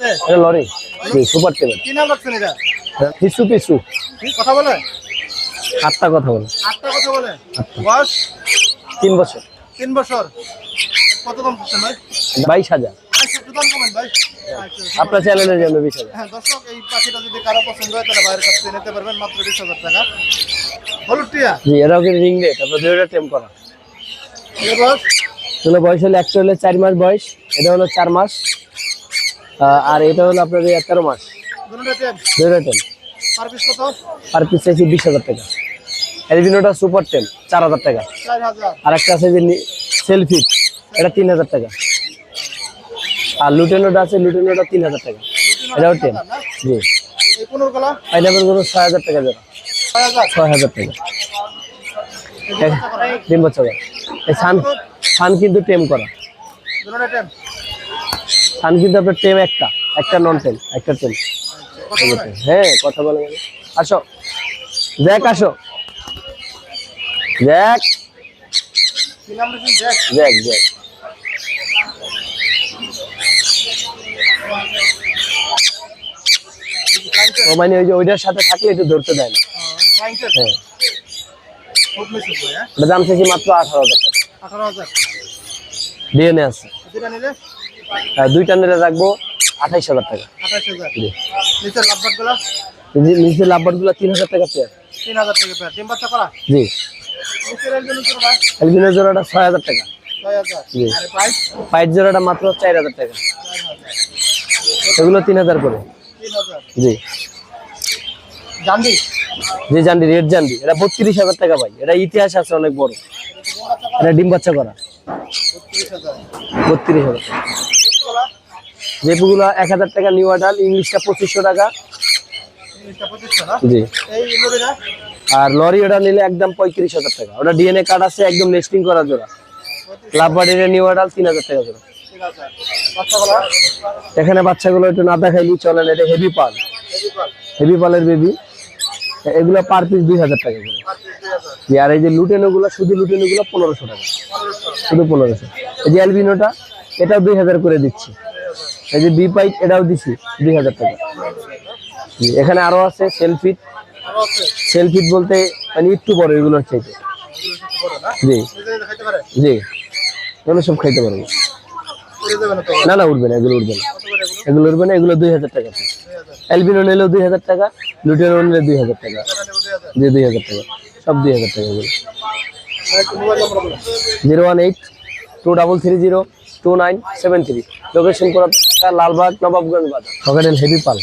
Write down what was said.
এটা লরি। জি super table. কি নাম রাখছেন এটা? পিসু পিসু। কি কথা বলে? আটটা কথা বলে। আটটা কথা বলে। বয়স? তিন বছর। তিন বছর। কত দাম করছেন ভাই? বাইশ হাজার। আপনার চ্যানেলের জন্য বিশ হাজার। হ্যাঁ দর্শক এই পাখিটা যদি কারও পছন্দ হয় তাহলে বাইরের কাছ থেকে নিতে পারবেন। মাত্র বিশ হাজার টাকা। হলুদ টিয়া? জি এরাও কিন্তু রিং রেট আপনার দুইটা টেম করা। বয়স? এগুলো বয়স হলো একটা হলো চার মাস বয়স। এটা হলো চার মাস। আর এটা হলো আপনার তেরো মাস। দুইটা টেম পার পিস আর পিস চাইছি বিশ হাজার টাকা। এলবিনোটা সুপার টেম চার হাজার টাকা। আর একটা আছে যে সেলফি এটা তিন হাজার টাকা। আর লুটেনোটা আছে লুটেনোটা তিন হাজার টাকা। এটাও জি। গুলো ছয় হাজার টাকা জোড়া। ছয় হাজার। টাকা। তিন বছর এই সান সান কিন্তু টেম করা। সান কিন্তু আপনার টেম একটা একটা নন টেম একটা টেম। হ্যাঁ কথা বলে আসো। জ্যাক আসো। জ্যাক। নাম জ্যাক? জ্যাক ও মানে ওই যে ওইটার সাথে থাকলে একটু ধরতে দেয় না। হ্যাঁ। হ্যাঁ। দাম মাত্র আঠারো হাজার টাকা। আঠারো হাজার। ডিএনএ আছে। নিলে আর রাখব আঠাইশ হাজার টাকা। নিচেরগুলা লাভবার তিন হাজার টাকা পেয়ার। তিন হাজার টাকা পেয়ার। ডিম বাচ্চা করা? জি। এলবিনের জোড়াটা ছয় হাজার টাকা। ছয় হাজার। জি। পাইট জোড়াটা মাত্র চার হাজার টাকা। এগুলো তিন হাজার করে। জি। জানবি যে জান্ডি রেড জান্ডি। এটা বত্রিশ হাজার টাকা ভাই। এটা ইতিহাস আছে অনেক বড়। এটা ডিম বাচ্চা করা। বত্রিশ হাজার বত্রিশ হাজার টাকা গুলা জেপুগুলো এক হাজার টাকা নিউ আডাল ইংলিশটা পঁচিশশো টাকা। না? জি। আর লরি ওটা নিলে একদম পঁয়ত্রিশ হাজার টাকা। ওটা ডিএনএ কার্ড আছে একদম নেস্টিং করা জোড়া। লাভ বাড়ির নিউ আডাল তিন হাজার টাকা জোড়া। এখানে বাচ্চাগুলো একটু না দেখাইলি চলেন এটা হেভি পাল। হেভি পাল। হেভি পালের বেবি এগুলো পার পিস দুই হাজার টাকা করে। জি, আর এই যে লুটেনো গুলো শুধু লুটেনো গুলো পনেরোশো টাকা। শুধু পনেরোশো। এই যে অ্যালবিনোটা এটাও দুই হাজার করে দিচ্ছি। এই যে বি পাইপ এটাও দিছি দুই হাজার টাকা। জি, এখানে আরও আছে সেলফিট সেলফিট বলতে মানে একটু বড় এগুলোর চাইতে। জি। জি। এগুলো সব খাইতে পারব। না না না উঠবে না এগুলো উঠবে না। এগুলো উঠবে না এগুলো দুই হাজার টাকা হাজার নিলেও দুই হাজার টাকা লুটেনো নিলে দুই হাজার টাকা। জি দুই হাজার টাকা। সব দুই হাজার টাকা এগুলো। Zero one eight two double three zero two nine seven three location করা, লালবাগ, নবাবগঞ্জ বাজার। সকালের হেভি পাল